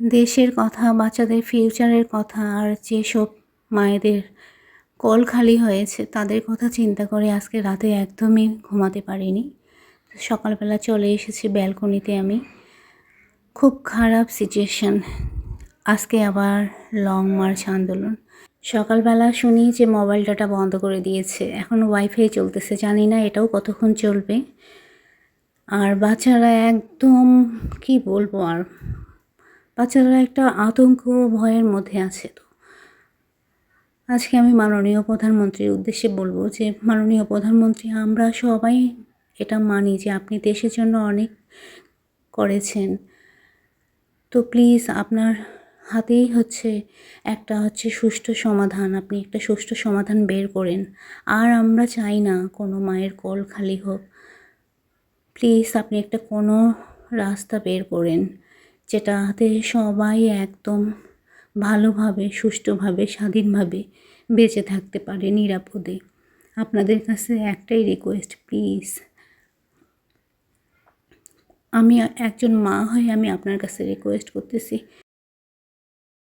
দেশের কথা, বাচ্চাদের ফিউচারের কথা আর যেসব মায়েদের কল খালি হয়েছে তাদের কথা চিন্তা করে আজকে রাতে একদমই ঘুমাতে পারিনি। সকালবেলা চলে এসেছি ব্যালকনিতে আমি। খুব খারাপ সিচুয়েশান আজকে আবার লং মার্চ আন্দোলন। সকালবেলা শুনি যে মোবাইল ডাটা বন্ধ করে দিয়েছে। এখন ওয়াইফাই চলতেছে, জানি না এটাও কতক্ষণ চলবে। আর বাচ্চারা একদম, কি বলব আর? বাচ্চারা একটা আতঙ্ক ভয়ের মধ্যে আছে তো। আজকে আমি মাননীয় প্রধানমন্ত্রীর উদ্দেশ্যে বলব যে, মাননীয় প্রধানমন্ত্রী, আমরা সবাই এটা মানি যে, আপনি দেশের জন্য অনেক করেছেন। তো প্লিজ আপনার হাতেই হচ্ছে একটা হচ্ছে সুষ্ঠু সমাধান, আপনি একটা সুষ্ঠু সমাধান বের করেন। আর আমরা চাই না কোনো মায়ের কল খালি হোক। প্লিজ আপনি একটা কোনো রাস্তা বের করেন। যেটাতে সবাই একদম ভালোভাবে, সুষ্ঠুভাবে, স্বাধীনভাবে বেঁচে থাকতে পারে নিরাপদে। আপনাদের কাছে একটাই রিকোয়েস্ট প্লিজ আমি একজন মা হয়ে আমি আপনার কাছে রিকোয়েস্ট করতেছি।